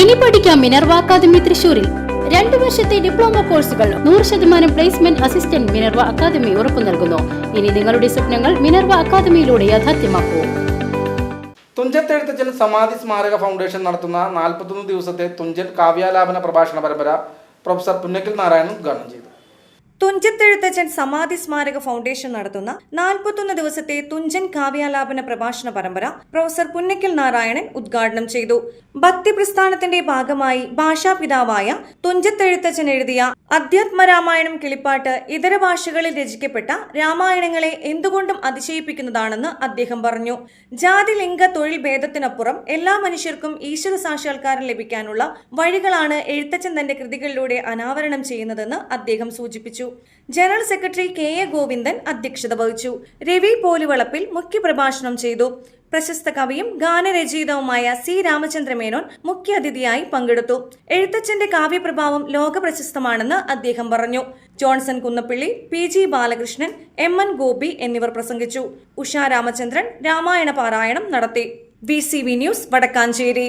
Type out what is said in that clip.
ഇനി പഠിക്കാം Minerva academy തൃശൂരിൽ രണ്ടു വർഷത്തെ ഡിപ്ലോമ കോഴ്സുകൾ നൂറ് ശതമാനം പ്ലേസ്മെന്റ് അസിസ്റ്റന്റ് മിനർവ അക്കാദമി ഉറപ്പു നൽകുന്നു. ഇനി നിങ്ങളുടെ സ്വപ്നങ്ങൾ മിനർവ അക്കാദമിയിലൂടെ യാഥാർത്ഥ്യമാക്കൂ. തുഞ്ചത്തെഴുത്തച്ഛൻ സമാധി സ്മാരക ഫൗണ്ടേഷൻ നടത്തുന്ന നാൽപ്പത്തൊന്ന് ദിവസത്തെ തുഞ്ചൻ കാവ്യാലാപന പ്രഭാഷണ പരമ്പര പ്രൊഫസർ പുന്നക്കൽ നാരായണൻ ഉദ്ഘാടനം ചെയ്തു. തുഞ്ചത്തെഴുത്തച്ഛൻ സമാധി സ്മാരക ഫൗണ്ടേഷൻ നടത്തുന്ന നാൽപ്പത്തൊന്ന് ദിവസത്തെ തുഞ്ചൻ കാവ്യാലാപന പ്രഭാഷണ പരമ്പര പ്രൊഫസർ പുന്നക്കൽ നാരായണൻ ഉദ്ഘാടനം ചെയ്തു. ഭക്തി പ്രസ്ഥാനത്തിന്റെ ഭാഗമായി ഭാഷാപിതാവായ തുഞ്ചത്തെഴുത്തച്ഛൻ എഴുതിയ അധ്യാത്മരാമായണം കിളിപ്പാട്ട് ഇതര ഭാഷകളിൽ രചിക്കപ്പെട്ട രാമായണങ്ങളെ എന്തുകൊണ്ടും അതിശയിപ്പിക്കുന്നതാണെന്ന് അദ്ദേഹം പറഞ്ഞു. ജാതി ലിംഗ തൊഴിൽ ഭേദത്തിനപ്പുറം എല്ലാ മനുഷ്യർക്കും ഈശ്വര സാക്ഷാത്കാരം ലഭിക്കാനുള്ള വഴികളാണ് എഴുത്തച്ഛൻ തന്റെ കൃതികളിലൂടെ അനാവരണം ചെയ്യുന്നതെന്ന് അദ്ദേഹം സൂചിപ്പിച്ചു. General secretary K A Govindan അധ്യക്ഷത വഹിച്ചു. രവി പോലുവളപ്പിൽ മുഖ്യപ്രഭാഷണം ചെയ്തു. പ്രശസ്ത കവിയും ഗാനരചയിതാവുമായ സി രാമചന്ദ്ര മേനോൻ മുഖ്യാതിഥിയായി പങ്കെടുത്തു. എഴുത്തച്ഛന്റെ കാവ്യപ്രഭാവം ലോക പ്രശസ്തമാണെന്ന് അദ്ദേഹം പറഞ്ഞു. Johnson Kunnappilly P G Balakrishnan M N Gopi എന്നിവർ പ്രസംഗിച്ചു. ഉഷാ രാമചന്ദ്രൻ രാമായണ പാരായണം നടത്തി. V C V news Vadakkancherry.